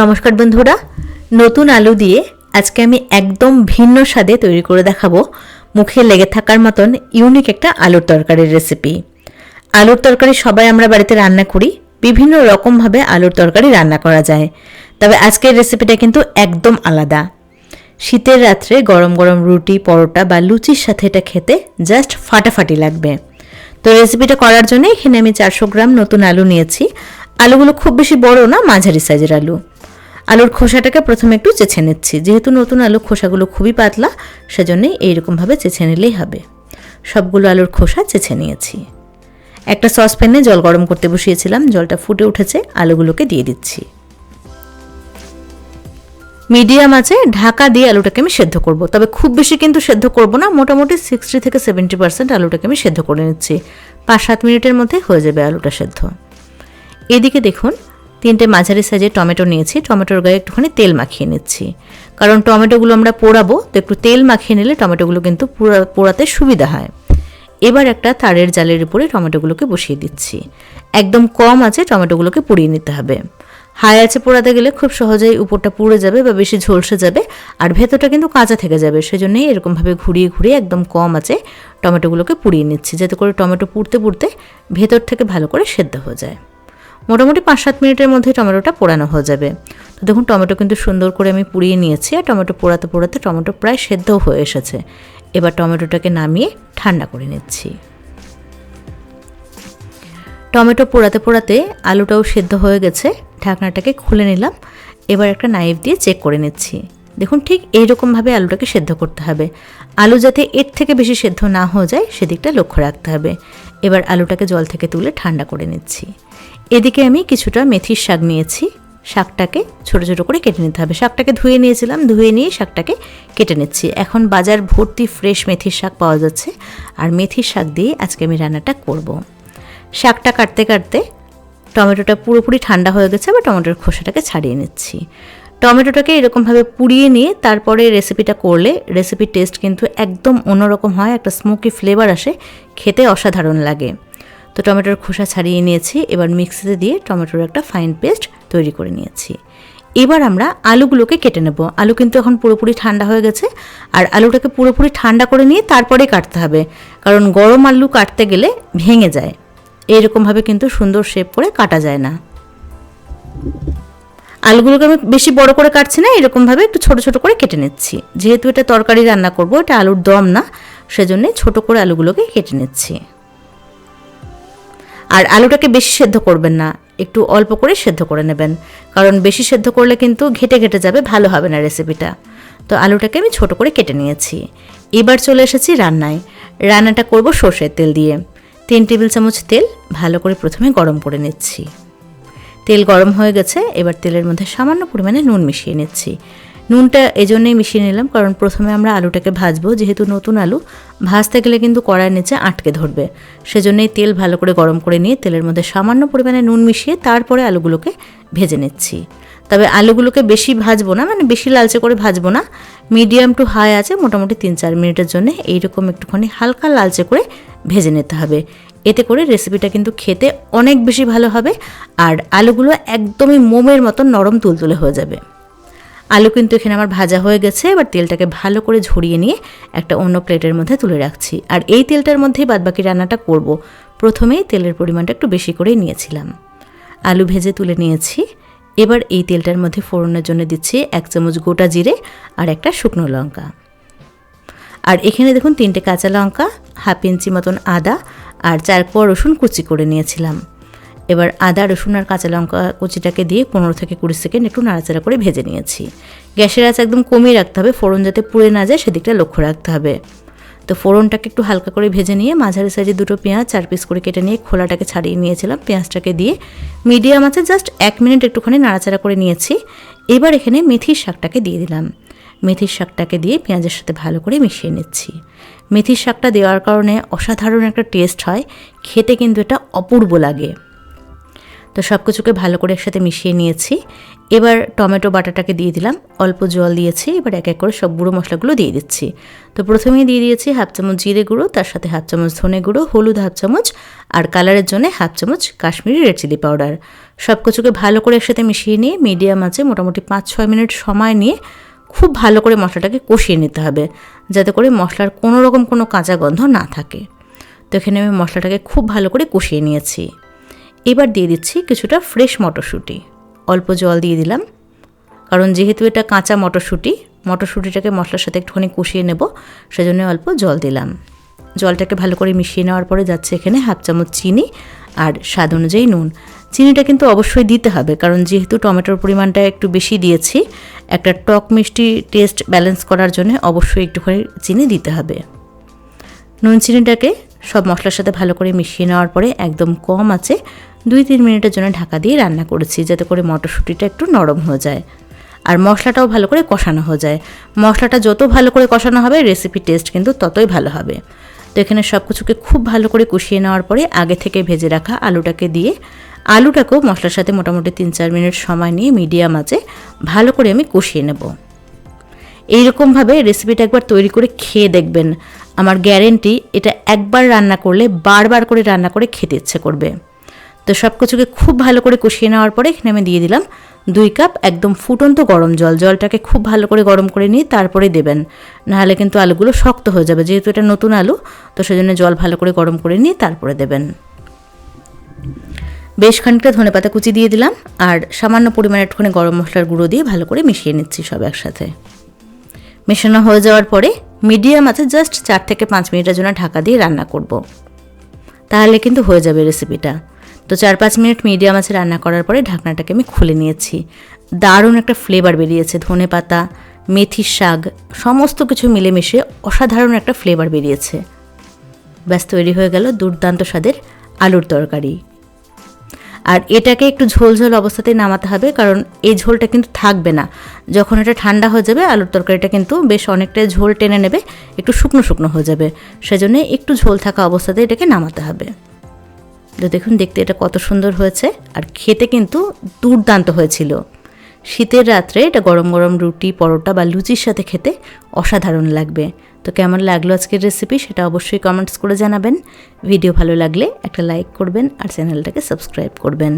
নমস্কার বন্ধুরা, নতুন আলু দিয়ে আজকে আমি একদম ভিন্ন স্বাদে তৈরি করে দেখাবো মুখে লেগে থাকার মতন ইউনিক একটা আলুর তরকারির রেসিপি আলুর তরকারি সবাই আমরা বাড়িতে রান্না করি, বিভিন্ন রকমভাবে আলুর তরকারি রান্না করা যায়। তবে আজকের রেসিপিটা কিন্তু একদম আলাদা। শীতের রাত্রে গরম গরম রুটি, পরোটা বা লুচির সাথে এটা খেতে জাস্ট ফাটাফাটি লাগবে। তো রেসিপিটা করার জন্য এখানে আমি চারশো গ্রাম নতুন আলু নিয়েছি। আলুগুলো খুব বেশি বড় না, মাঝারি সাইজের আলু। আলুর খোসাটাকে প্রথমে একটু চেছে নিচ্ছি। যেহেতু নতুন আলু খোসাগুলো খুবই পাতলা সেজন্যই এইরকমভাবে চেছে নিলেই হবে। সবগুলো আলুর খোসা চেছে নিয়েছি। একটা সসপ্যানে জল গরম করতে বসিয়েছিলাম, জলটা ফুটে উঠেছে, আলুগুলোকে দিয়ে দিচ্ছি। মিডিয়াম আছে, ঢাকা দিয়ে আলুটাকে আমি সেদ্ধ করব। তবে খুব বেশি কিন্তু সেদ্ধ করব না, মোটামুটি সিক্সটি থেকে সেভেন্টি পার্সেন্ট আলুটাকে আমি সেদ্ধ করে নিচ্ছি। পাঁচ সাত মিনিটের মধ্যে হয়ে যাবে আলুটা সেদ্ধ। এদিকে দেখুন, তিনটে মাঝারি সাইজের টমেটো নিয়েছি। টমেটোর গায়ে একটুখানি তেল মাখিয়ে নিচ্ছি। কারণ টমেটোগুলো আমরা পোড়াবো, তো একটু তেল মাখিয়ে নিলে টমেটোগুলো কিন্তু পোড়া, পোড়াতে সুবিধা হয়। এবার একটা তারের জালের উপরে টমেটোগুলোকে বসিয়ে দিচ্ছি। একদম কম আছে টমেটোগুলোকে পুড়িয়ে নিতে হবে। হাই আছে পোড়াতে গেলে খুব সহজেই উপরটা পুড়ে যাবে বা বেশি ঝলসে যাবে, আর ভেতরটা কিন্তু কাঁচা থেকে যাবে। সেজন্যই এরকমভাবে ঘুরিয়ে ঘুরিয়ে একদম কম আছে টমেটোগুলোকে পুড়িয়ে নিচ্ছি, যাতে করে টমেটো পুড়তে পুড়তে ভেতর থেকে ভালো করে সেদ্ধ হয়ে যায়। মোটামুটি পাঁচ সাত মিনিটের মধ্যে টমেটোটা পোড়ানো হয়ে যাবে। তো দেখুন, টমেটো কিন্তু সুন্দর করে আমি পুড়িয়ে নিয়েছি আর টমেটো পোড়াতে পোড়াতে টমেটো প্রায় সেদ্ধ হয়ে এসেছে। এবার টমেটোটাকে নামিয়ে ঠান্ডা করে নিচ্ছি। টমেটো পোড়াতে পোড়াতে আলুটাও সেদ্ধ হয়ে গেছে। ঢাকনাটাকে খুলে নিলাম। এবার একটা নাইফ দিয়ে চেক করে নিচ্ছি। দেখুন ঠিক এইরকমভাবে আলুটাকে সেদ্ধ করতে হবে। আলু যাতে এর থেকে বেশি সেদ্ধ না হয়ে যায়, সেদিকটা লক্ষ্য রাখতে হবে। এবার আলুটাকে জল থেকে তুলে ঠান্ডা করে নিচ্ছি। এদিকে আমি কিছুটা মেথির শাক নিয়েছি। শাকটাকে ছোট ছোট করে কেটে নিতে হবে। শাকটাকে ধুয়ে নিয়েছিলাম, ধুয়ে নিয়ে শাকটাকে কেটে নিচ্ছি। এখন বাজার ভর্তি ফ্রেশ মেথির শাক পাওয়া যাচ্ছে। আর মেথির শাক দিয়ে আজকে আমি রান্নাটা করব। শাকটা কাটতে কাটতে টমেটোটা পুরোপুরি ঠান্ডা হয়ে গেছে আবার টমেটোর খোসাটাকে ছাড়িয়ে নিচ্ছি। টমেটোটাকে এরকমভাবে পুড়িয়ে নিয়ে তারপরে রেসিপিটা করলে রেসিপির টেস্ট কিন্তু একদম অন্যরকম হয়, একটা স্মোকি ফ্লেভার আসে, খেতে অসাধারণ লাগে। তো টমেটোর খোসা ছাড়িয়ে নিয়েছি, এবার মিক্সিতে দিয়ে টমেটোর একটা ফাইন পেস্ট তৈরি করে নিয়েছি। এবার আমরা আলুগুলোকে কেটে নেব। আলু কিন্তু এখন পুরোপুরি ঠান্ডা হয়ে গেছে, আর আলুটাকে পুরোপুরি ঠান্ডা করে নিয়ে তারপরে কাটতে হবে, কারণ গরম আলু কাটতে গেলে ভেঙে যায়। এইরকমভাবে কিন্তু সুন্দর শেপ করে কাটা যায় না। আলুগুলোকে আমি বেশি বড় করে কাটছি না, এরকমভাবে একটু ছোট ছোট করে কেটে নিচ্ছি। যেহেতু এটা তরকারি রান্না করব, এটা আলুর দম না, সেজন্য ছোট করে আলুগুলোকে কেটে নিচ্ছি। আর আলুটাকে বেশি সেদ্ধ করবেন না, একটু অল্প করে সেদ্ধ করে নেবেন, কারণ বেশি সেদ্ধ করলে কিন্তু ঘেটে ঘেটে যাবে, ভালো হবে না রেসিপিটা তো আলুটাকে আমি ছোট করে কেটে নিয়েছি। এবার চলে এসেছি রান্নায়। রান্নাটা করব সর্ষের তেল দিয়ে। তিন টেবিল চামচ তেল ভালো করে প্রথমে গরম করে নিচ্ছি। তেল গরম হয়ে গেছে, এবার তেলের মধ্যে সামান্য পরিমাণে নুন মিশিয়ে নিচ্ছি। নুনটা এই জন্যই মিশিয়ে নিলাম, কারণ প্রথমে আমরা আলুটাকে ভাজবো, যেহেতু নতুন আলু, ভাজতে গেলে কিন্তু কড়াইয়ের নিচে আটকে ধরবে। সেজন্যই তেল ভালো করে গরম করে নিয়ে তেলের মধ্যে সামান্য পরিমাণে নুন মিশিয়ে তারপরে আলুগুলোকে ভেজে নিচ্ছি। তবে আলুগুলোকে বেশি ভাজবো না মানে বেশি লালচে করে ভাজবো না, মিডিয়াম টু হাই আছে, মোটামুটি তিন চার মিনিটের জন্য এইরকম একটুখানি হালকা লালচে করে ভেজে নিতে হবে। এতে করে রেসিপিটা কিন্তু খেতে অনেক বেশি ভালো হবে আর আলুগুলো একদমই মোমের মতো নরম তুলতুলে হয়ে যাবে। আলু কিন্তু এখানে আমার ভাজা হয়ে গেছে, এবার তেলটাকে ভালো করে ঝরিয়ে নিয়ে একটা অন্য প্লেটের মধ্যে তুলে রাখছি। আর এই তেলটার মধ্যেই বাদবাকি রান্নাটা করব। প্রথমেই তেলের পরিমাণটা একটু বেশি করেই নিয়েছিলাম। আলু ভেজে তুলে নিয়েছি। এবার এই তেলটার মধ্যে ফোড়নের জন্য দিচ্ছি এক চামচ গোটা জিরে আর একটা শুকনো লঙ্কা। আর এখানে দেখুন তিনটে কাঁচা লঙ্কা, হাফ ইঞ্চি মতন আদা আর চার পর রসুন কুচি করে নিয়েছিলাম। এবার আদা, রসুন আর কাঁচা লঙ্কা কুচিটাকে দিয়ে পনেরো থেকে কুড়ি সেকেন্ড একটু নাড়াচাড়া করে ভেজে নিয়েছি। গ্যাসের আঁচ একদম কমিয়ে রাখতে হবে, ফোড়ন যাতে পুড়ে না যায় সেদিকটা লক্ষ্য রাখতে হবে। তো ফোড়নটাকে একটু হালকা করে ভেজে নিয়ে মাঝারি সাইজে দুটো পেঁয়াজ চার পিস করে কেটে নিয়ে খোলাটাকে ছাড়িয়ে নিয়েছিলাম পেঁয়াজটাকে দিয়ে। মিডিয়াম আছে জাস্ট এক মিনিট একটুখানি নাড়াচাড়া করে নিয়েছি। এবার এখানে মেথির শাকটাকে দিয়ে দিলাম। মেথির শাকটাকে দিয়ে পেঁয়াজের সাথে ভালো করে মিশিয়ে নিচ্ছি। মেথির শাকটা দেওয়ার কারণে অসাধারণ একটা টেস্ট হয়, খেতে কিন্তু এটা অপূর্ব লাগে। তো সব কিছুকে ভালো করে একসাথে মিশিয়ে নিয়েছি। এবার টমেটো বাটাটাকে দিয়ে দিলাম, অল্প জল দিয়েছি, এবার এক এক করে সব গুঁড়ো মশলাগুলো দিয়ে দিচ্ছি। তো প্রথমেই দিয়ে দিয়েছি হাফ চামচ জিরে গুঁড়ো, তার সাথে হাফ চামচ ধনে গুঁড়ো, হলুদ হাফ চামচ, আর কালারের জন্য হাফ চামচ কাশ্মীরি রেড চিলি পাউডার। সব কিছুকে ভালো করে একসাথে মিশিয়ে নিয়ে মিডিয়াম আছে মোটামুটি পাঁচ ছয় মিনিট সময় নিয়ে খুব ভালো করে মশলাটাকে কষিয়ে নিতে হবে, যাতে করে মশলার কোনো রকম কোনো কাঁচা গন্ধ না থাকে। তো এখানে আমি মশলাটাকে খুব ভালো করে কষিয়ে নিয়েছি। এবার দিয়ে দিচ্ছি কিছুটা ফ্রেশ মটরশুঁটি। অল্প জল দিয়ে দিলাম। কারণ যেহেতু এটা কাঁচা মটরশুঁটি, মটরশুঁটিটাকে মশলার সাথে একটুখানি কষিয়ে নেব, সেজন্য অল্প জল দিলাম। জলটাকে ভালো করে মিশিয়ে নেওয়ার পরে যাচ্ছে এখানে হাফ চামচ চিনি আর স্বাদ অনুযায়ী নুন। চিনিটা কিন্তু অবশ্যই দিতে হবে, কারণ যেহেতু টমেটোর পরিমাণটা একটু বেশি দিয়েছি, একটা টক মিষ্টি টেস্ট ব্যালেন্স করার জন্য অবশ্যই একটুখানি চিনি দিতে হবে। নুন চিনিটাকে সব মশলার সাথে ভালো করে মিশিয়ে নেওয়ার পরে একদম কম আছে, দুই তিন মিনিটের জন্য ঢাকা দিয়ে রান্না করেছি, যাতে করে মটরশুঁটিটা একটু নরম হয়ে যায়। আর মশলাটাও ভালো করে কষানো হয়ে যায়। মশলাটা যত ভালো করে কষানো হবে রেসিপি টেস্ট কিন্তু ততই ভালো হবে। তো এখানে সব কিছুকে খুব ভালো করে কষিয়ে নেওয়ার পরে আগে থেকে ভেজে রাখা আলুটাকে দিয়ে আলুটাকেও মশলার সাথে মোটামুটি তিন চার মিনিট সময় নিয়ে মিডিয়াম আছে ভালো করে আমি কষিয়ে নেব। এইরকমভাবে রেসিপিটা একবার তৈরি করে খেয়ে দেখবেন। আমার গ্যারেন্টি এটা একবার রান্না করলে, বারবার করে রান্না করে খেতে ইচ্ছে করবে। তো সব কিছুকে খুব ভালো করে কষিয়ে নেওয়ার পরে এখানে আমি দিয়ে দিলাম দুই কাপ একদম ফুটন্ত গরম জল। জলটাকে খুব ভালো করে গরম করে নিয়ে তারপরে দেবেন। নাহলে কিন্তু আলুগুলো শক্ত হয়ে যাবে। যেহেতু এটা নতুন আলু, তো সেজন্য জল ভালো করে গরম করে নিয়ে তারপরে দেবেন। বেশ খানিকটা ধনে পাতা কুচি দিয়ে দিলাম আর সামান্য পরিমাণে একটুখানি গরম মশলার গুঁড়ো দিয়ে ভালো করে মিশিয়ে নিচ্ছি সব একসাথে। মেশানো হয়ে যাওয়ার পরে মিডিয়াম আছে জাস্ট চার থেকে পাঁচ মিনিটের জন্য ঢাকা দিয়ে রান্না করব। তাহলে কিন্তু হয়ে যাবে রেসিপিটা। তো চার পাঁচ মিনিট মিডিয়াম আছে রান্না করার পরে ঢাকনাটাকে আমি খুলে নিয়েছি। দারুণ একটা ফ্লেভার বেরিয়েছে, ধনে পাতা মেথির শাক, সমস্ত কিছু মিলেমিশে অসাধারণ একটা ফ্লেভার বেরিয়েছে। ব্যাস, তৈরি হয়ে গেল দুর্দান্ত স্বাদের আলুর তরকারি। আর এটাকে একটু ঝোল ঝোল অবস্থাতেই নামাতে হবে, কারণ এই ঝোলটা কিন্তু থাকবে না। যখন এটা ঠান্ডা হয়ে যাবে, আলুর তরকারিটা কিন্তু বেশ অনেকটা ঝোল টেনে নেবে, একটু শুকনো শুকনো হয়ে যাবে। সেজন্য একটু ঝোল থাকা অবস্থাতে এটাকে নামাতে হবে। তো দেখুন, দেখতে এটা কত সুন্দর হয়েছে, আর খেতে কিন্তু দুর্দান্ত হয়েছিল। শীতের রাত্রে এটা গরম গরম রুটি, পরোটা বা লুচির সাথে খেতে অসাধারণ লাগবে। তো কেমন লাগল আজকের রেসিপি সেটা অবশ্যই কমেন্টস করে জানাবেন। ভিডিও ভালো লাগলে একটা লাইক করবেন আর চ্যানেলটাকে সাবস্ক্রাইব করবেন।